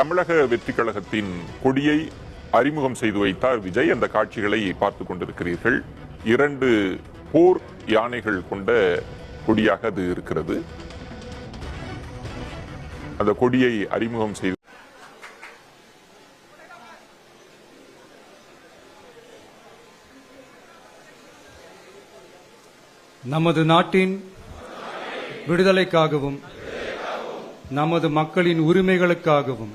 தமிழக வெற்றி கழகத்தின் கொடியை அறிமுகம் செய்து வைத்தார் விஜய். அந்த காட்சிகளை பார்த்து கொண்டிருக்கிறீர்கள். இரண்டு போர் யானைகள் கொண்ட கொடியாக அது இருக்கிறது. அந்த கொடியை அறிமுகம் செய்து நமது நாட்டின் விடுதலைக்காகவும் நமது மக்களின் உரிமைகளுக்காகவும்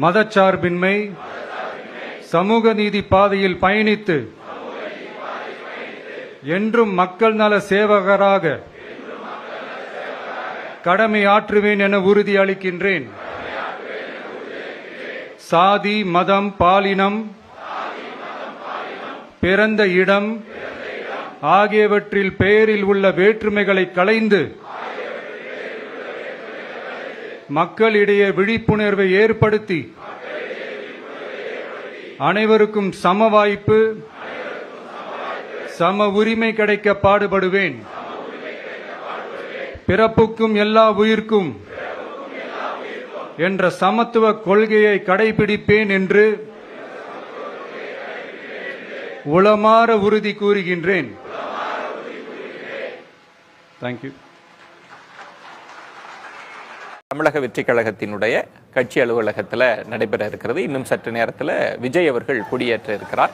மதச்சார்பின்மை சமூக நீதி பாதையில் பயணித்து என்றும் மக்கள் நல சேவகராக கடமை ஆற்றுவேன் என உறுதி அளிக்கின்றேன். சாதி மதம் பாலினம் பிறந்த இடம் ஆகியவற்றில் பெயரில் உள்ள வேற்றுமைகளை களைந்து மக்களிடையே விழிப்புணர்வை ஏற்படுத்தி அனைவருக்கும் சம வாய்ப்பு சம உரிமை கிடைக்க பாடுபடுவேன். பிறப்புக்கும் எல்லா உயிர்க்கும் என்ற சமத்துவ கொள்கையை கடைபிடிப்பேன் என்று உளமாற உறுதி கூறுகின்றேன். தேங்க்யூ தமிழக வெற்றி கழகத்தினுடைய கட்சி அலுவலகத்தில் நடைபெற இருக்கிறது. இன்னும் சற்று நேரத்தில் விஜய் அவர்கள் கொடியேற்ற இருக்கிறார்.